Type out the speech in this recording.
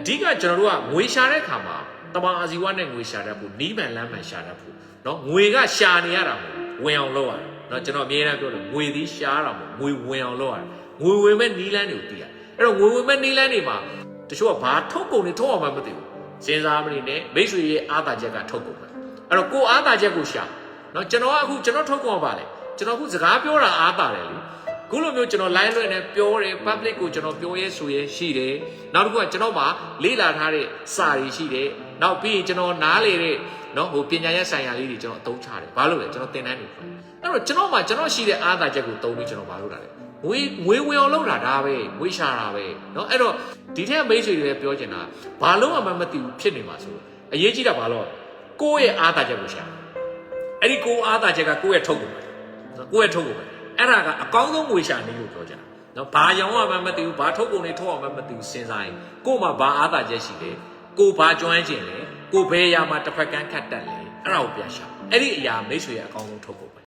အဓိကကျွန်တော်တို့ကငွေရှာတဲ့ခါမှာတမန်အာဇီဝနဲ့ငွေရှာတတ်ဖို့နီးပန်လမ်းမှန်ရှာတတ်ဖို့เนาะငွေကရှာနေရတာမဟုတ်ဘူးဝင်အောင်လုပ်ရတယ်เนาะကျွန်တော်အမြဲတမ်းပြောတယ်ငွေသည်ရှားတာမဟုတ်ငွေဝင်အောင်လုပ်ရတယ်ငွေဝင်မဲ့နီးလန်းတွေကိုသိရတယ်အဲ့တော့ငွေဝင်မဲ့နီးလန်းတွေမှာတချို့ကဘာထုတ်ကုန်တွေထုတ်အောင်မှမသိဘူးစဉ်းစားမနေနဲ့မိတ်ဆွေရဲ့အားသာချက်ကထုတ်ကုန်ပဲအဲ့တော့ကိုအားသာချက်ကိုရှာเนาะကျွန်တော်ကအခုကျွန်တော်ထုတ်ကုန်ပါလေကျွန်တော်အခုစကားပြောတာအားသာတယ်လေ ခုလိုမျိုးကျွန်တော် line လွှင့်နေပြောတယ် public ကိုကျွန်တော်ပြောရဲဆိုရဲရှိတယ်နောက်တစ်ခုကကျွန်တော်မှာလေ့လာထားတဲ့စာတွေရှိတယ်နောက်ပြီးရင်ကျွန်တော်နားလေတဲ့နော်ဟိုပညာရပ်ဆိုင်ရာလေးတွေကျွန်တော်အသုံးချတယ်ဘာလို့လဲကျွန်တော်သင်တန်းတွေဖွင့်အဲ့တော့ကျွန်တော်မှာကျွန်တော်ရှိတဲ့အားသာချက်ကိုသုံးပြီးကျွန်တော်ဘာလုပ်တာလဲငွေငွေဝင်အောင်လုပ်တာဒါပဲငွေရှာတာပဲနော်အဲ့တော့ဒီထက်မိတ်ဆွေတွေလည်းပြောချင်တာဘာလို့မှမသိဘူးဖြစ်နေမှာဆိုတော့အရေးကြီးတာဘာလို့ကိုယ့်ရဲ့အားသာချက်ကိုရှာအဲ့ဒီကိုယ့်အားသာချက်ကကိုယ့်ရဲ့ထုတ်ကုန်ပဲကိုယ့်ရဲ့ထုတ်ကုန်ပဲ အဲ့ဒါကအကောင်းဆုံးငွေရှာနေလို့ပြောကြတာနော်ဘာရောင်းရမှမသိဘူးဘာထုတ်ကုန်တွေထုတ်ရမှမသိဘူးစဉ်းစားရင်ကို့မှာဘာအားသာချက်ရှိလဲကိုဘာကျွမ်းကျင်လဲကိုဘယ်အရာမှာတစ်ဖက်ကန်းခတ်တက်လဲအဲ့ဒါကိုပြရှာအဲ့ဒီအရာမိတ်ဆွေရဲ့အကောင်းဆုံးထုတ်ကုန်ပဲ